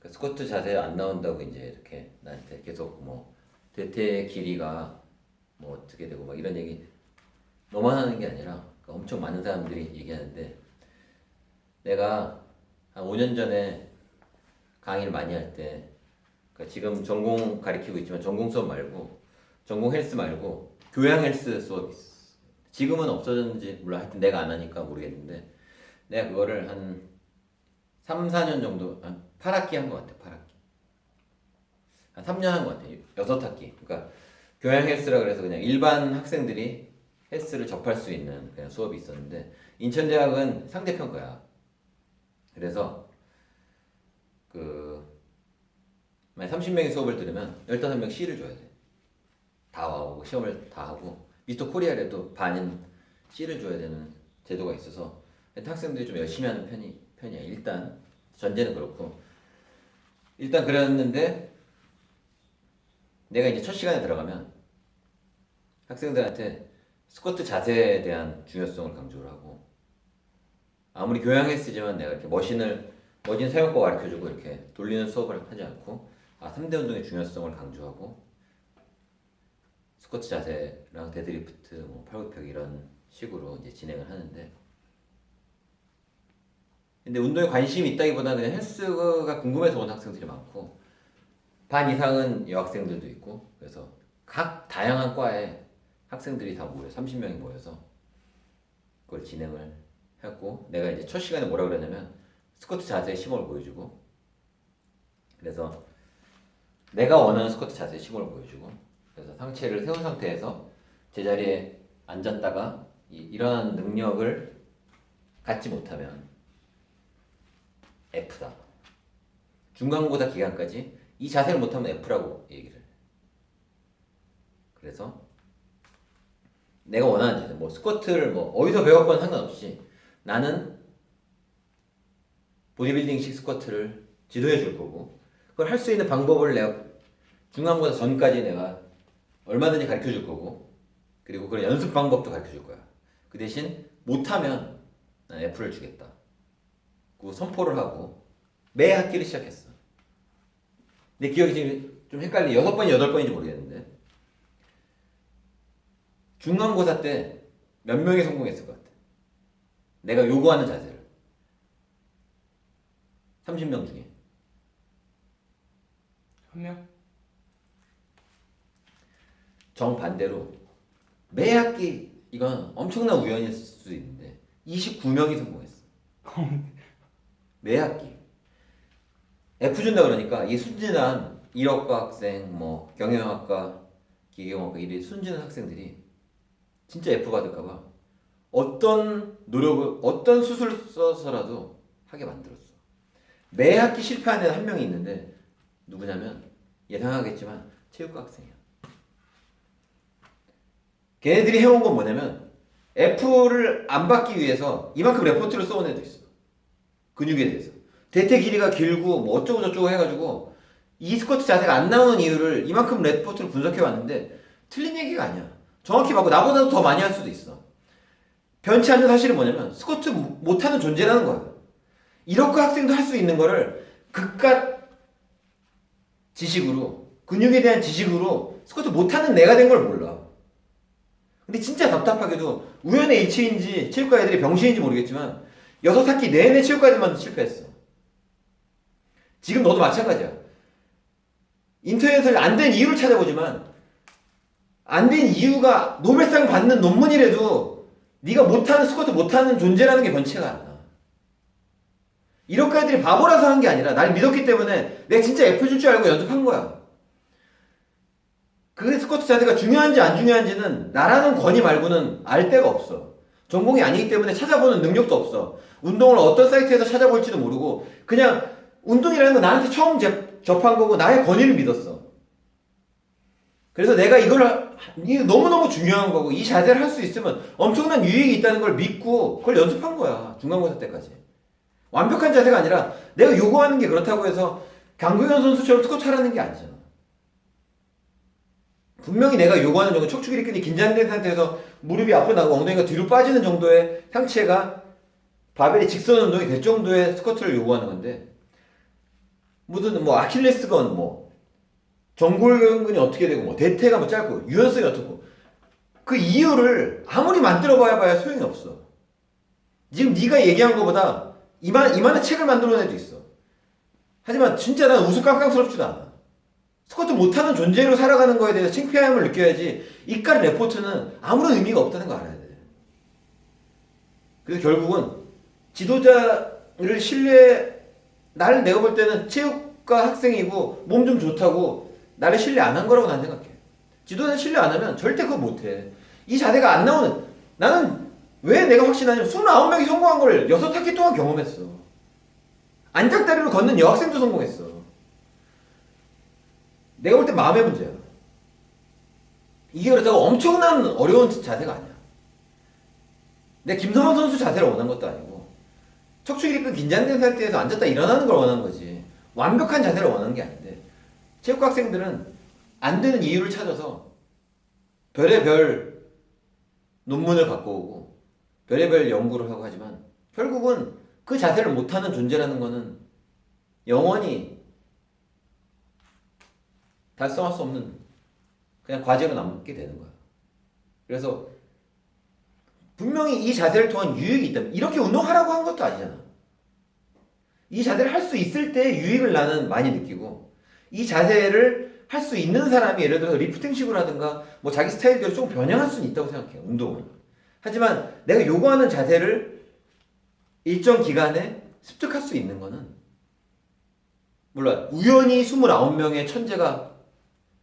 그 스쿼트 자세 안 나온다고 이제 이렇게 나한테 계속 뭐 대퇴 길이가 뭐 어떻게 되고 막 이런 얘기 너만 하는 게 아니라 그 엄청 많은 사람들이 얘기하는데 내가 한 5년 전에 강의를 많이 할때 그러니까 지금 전공 가리키고 있지만 전공 수업 말고 전공 헬스 말고 교양 헬스 수업이 있어. 지금은 없어졌는지 몰라 하여튼 내가 안 하니까 모르겠는데 내가 그거를 한 3, 4년 정도 한 8학기 한 것 같아 8학기. 한 3년 한 것 같아 6학기. 그러니까 교양 헬스라 그래서 그냥 일반 학생들이 헬스를 접할 수 있는 그냥 수업이 있었는데 인천대학은 상대평 가야. 그래서 그 만약 30명이 수업을 들으면 15명 C를 줘야 돼. 다 와보고 시험을 다 하고. 미스터 코리아에도 반인 C를 줘야 되는 제도가 있어서 학생들이 좀 열심히 하는 편이 편이야. 일단 전제는 그렇고 일단 그랬는데 내가 이제 첫 시간에 들어가면 학생들한테 스쿼트 자세에 대한 중요성을 강조를 하고 아무리 교양 헬스지만 내가 이렇게 머신을 머신 사용법 가르쳐주고 이렇게 돌리는 수업을 하지 않고 아 3대 운동의 중요성을 강조하고 스쿼트 자세랑 데드리프트, 뭐 팔굽혀펴기 이런 식으로 이제 진행을 하는데 근데 운동에 관심이 있다기보다는 헬스가 궁금해서 온 학생들이 많고 반 이상은 여학생들도 있고 그래서 각 다양한 과에 학생들이 다 모여 30명이 모여서 그걸 진행을 했고 내가 이제 첫 시간에 뭐라 그랬냐면 스쿼트 자세의 시범을 보여주고 그래서 내가 원하는 스쿼트 자세의 시범을 보여주고 그래서 상체를 세운 상태에서 제자리에 앉았다가 이, 일어나는 능력을 갖지 못하면 F다. 중간고사 기간까지 이 자세를 못하면 F라고 얘기를 해. 그래서 내가 원하는 자세, 뭐 스쿼트를 뭐 어디서 배웠건 상관없이 나는 보디빌딩식 스쿼트를 지도해 줄 거고 그걸 할 수 있는 방법을 내가 중간고사 전까지 내가 얼마든지 가르쳐 줄 거고 그리고 그런 연습 방법도 가르쳐 줄 거야. 그 대신 못하면 난 F를 주겠다. 그 선포를 하고 매 학기를 시작했어. 내 기억이 지금 좀 헷갈리. 여섯 번이 여덟 번인지 모르겠는데 중간고사 때 몇 명이 성공했을 것 같아. 내가 요구하는 자세를 30명 중에 한 명? 정반대로 매 학기 이건 엄청난 우연일 수도 있는데 29명이 성공했어. 매 학기. F 준다 그러니까 이 순진한 일학과 학생, 뭐 경영학과, 기계공학과 이런 순진한 학생들이 진짜 F 받을까봐 어떤 노력을 어떤 수술을 써서라도 하게 만들었어. 매 학기 실패하는 애한 명이 있는데 누구냐면 예상하겠지만 체육과 학생이야. 걔네들이 해온 건 뭐냐면 F를 안 받기 위해서 이만큼 레포트를 써온 애도 있어. 근육에 대해서. 대퇴 길이가 길고 뭐 어쩌고 저쩌고 해가지고 이 스쿼트 자세가 안 나오는 이유를 이만큼 레포트를 분석해 왔는데 틀린 얘기가 아니야. 정확히 맞고 나보다도 더 많이 할 수도 있어. 변치 않는 사실은 뭐냐면 스쿼트 못하는 존재라는 거야. 이렇게 학생도 할 수 있는 거를 그깟 지식으로 근육에 대한 지식으로 스쿼트 못하는 내가 된 걸 몰라. 근데 진짜 답답하게도 우연의 일치인지 체육과 애들이 병신인지 모르겠지만 여섯 학기 내내 체육과 애들만 실패했어. 지금 너도 마찬가지야. 인터넷을 안 된 이유를 찾아보지만 안 된 이유가 노벨상 받는 논문이라도 네가 못하는 스쿼트 못하는 존재라는 게 변치가 않아. 이렇게 애들이 바보라서 한 게 아니라 날 믿었기 때문에 내가 진짜 F 줄 줄 알고 연습한 거야. 그 스쿼트 자세가 중요한지 안 중요한지는 나라는 권위 말고는 알 데가 없어. 전공이 아니기 때문에 찾아보는 능력도 없어. 운동을 어떤 사이트에서 찾아볼지도 모르고 그냥 운동이라는 건 나한테 처음 접- 접한 거고 나의 권위를 믿었어. 그래서 내가 이걸 너무너무 중요한 거고 이 자세를 할 수 있으면 엄청난 유익이 있다는 걸 믿고 그걸 연습한 거야. 중간고사 때까지. 완벽한 자세가 아니라 내가 요구하는 게 그렇다고 해서 강동현 선수처럼 스쿼트 하라는 게 아니잖아. 분명히 내가 요구하는 정도 척추 길이끈이 긴장된 상태에서 무릎이 앞으로 나가고 엉덩이가 뒤로 빠지는 정도의 상체가 바벨이 직선 운동이 될 정도의 스쿼트를 요구하는 건데 무슨 뭐 아킬레스건 뭐 정골근이 어떻게 되고 뭐 대퇴가 뭐 짧고 유연성이 어떻고 그 이유를 아무리 만들어봐야 봐야 소용이 없어. 지금 네가 얘기한 것보다 이만 이만한 책을 만들어낸 애도 있어. 하지만 진짜 난 우스꽝꽝스럽지도 않아. 스쿼트 못하는 존재로 살아가는 거에 대해서 창피함을 느껴야지 이깟 레포트는 아무런 의미가 없다는 거 알아야 돼. 그래서 결국은 지도자를 신뢰 나를 내가 볼 때는 체육과 학생이고 몸 좀 좋다고 나를 신뢰 안 한 거라고 난 생각해. 지도자 신뢰 안 하면 절대 그거 못 해. 이 자세가 안 나오는 나는 왜 내가 확신하냐면 29명이 성공한 걸 6학기 동안 경험했어. 안짝다리로 걷는 여학생도 성공했어. 내가 볼 때 마음의 문제야. 이게 그렇다고 엄청난 어려운 자세가 아니야. 내 김성환 선수 자세를 원한 것도 아니고 척추기립근 긴장된 상태에서 앉았다 일어나는 걸 원한 거지. 완벽한 자세를 원하는 게 아닌데 체육 학생들은 안 되는 이유를 찾아서 별의별 논문을 갖고 오고 별의별 연구를 하고 하지만 결국은 그 자세를 못하는 존재라는 거는 영원히 달성할 수 없는 그냥 과제로 남게 되는 거야. 그래서 분명히 이 자세를 통한 유익이 있다면 이렇게 운동하라고 한 것도 아니잖아. 이 자세를 할 수 있을 때 유익을 나는 많이 느끼고 이 자세를 할 수 있는 사람이 예를 들어서 리프팅식으로 하든가 뭐 자기 스타일대로 조금 변형할 수는 있다고 생각해요. 운동은. 하지만 내가 요구하는 자세를 일정 기간에 습득할 수 있는 거는 물론 우연히 29명의 천재가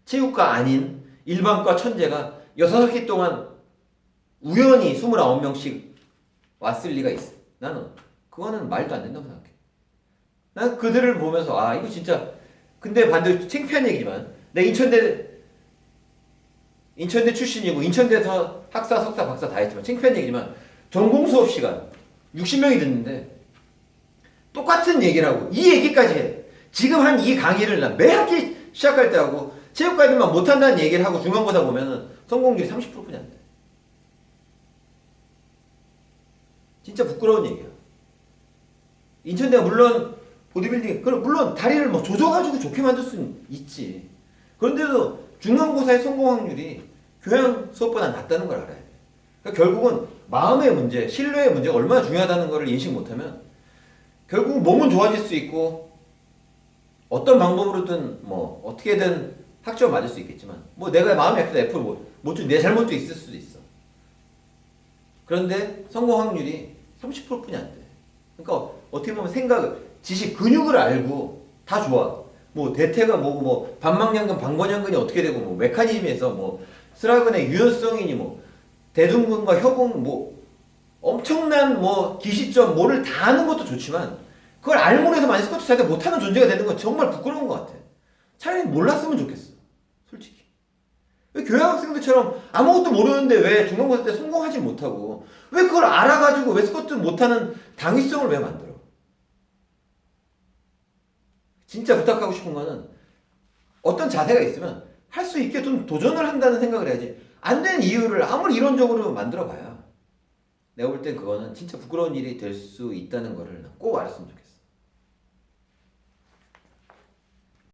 체육과 아닌 일반과 천재가 6학기 동안 우연히 29명씩 왔을 리가 있어. 나는 그거는 말도 안 된다고 생각해. 난 그들을 보면서 아 이거 진짜 근데 반대로 창피한 얘기지만 내 인천대 인천대 출신이고 인천대에서 학사, 석사, 박사 다 했지만 창피한 얘기지만 전공 수업 시간 60명이 듣는데 똑같은 얘기를 하고 이 얘기까지 해. 지금 한 이 강의를 난매 학기 시작할 때 하고 체육과들만 못한다는 얘기를 하고 중간고사 보면은 성공률이 30%뿐이 안 돼. 진짜 부끄러운 얘기야. 인천대가 물론 보디빌딩, 그럼 물론 다리를 뭐 조져가지고 좋게 만들 수는 있지. 그런데도 중간고사의 성공 확률이 교양 수업보다 낮다는 걸 알아야 돼. 그러니까 결국은 마음의 문제, 신뢰의 문제가 얼마나 중요하다는 것을 인식 못하면 결국 몸은 좋아질 수 있고 어떤 방법으로든 뭐 어떻게든 학점 맞을 수 있겠지만 뭐 내가 마음이 약해서 F를 못못내 잘못도 있을 수도 있어. 그런데 성공 확률이 30%뿐이 안 돼. 그러니까 어떻게 보면 생각, 지식, 근육을 알고 다 좋아. 뭐 대퇴가 뭐고 뭐 반망연근, 방번연근이 어떻게 되고 뭐 메커니즘에서 뭐 스라근의 유연성이니 뭐 대둔근과 협응 뭐 엄청난 뭐 기시점 뭐를 다 아는 것도 좋지만 그걸 해서 만약 스쿼트 자세 못하는 존재가 되는 건 정말 부끄러운 것 같아. 차라리 몰랐으면 좋겠어. 교양 학생들처럼 아무것도 모르는데 왜 중간고사 때 성공하지 못하고 왜 그걸 알아가지고 왜 스쿼트 못하는 당위성을 왜 만들어? 진짜 부탁하고 싶은 거는 어떤 자세가 있으면 할 수 있게 좀 도전을 한다는 생각을 해야지 안 되는 이유를 아무리 이론적으로 만들어 봐야 내가 볼 땐 그거는 진짜 부끄러운 일이 될 수 있다는 거를 꼭 알았으면 좋겠어.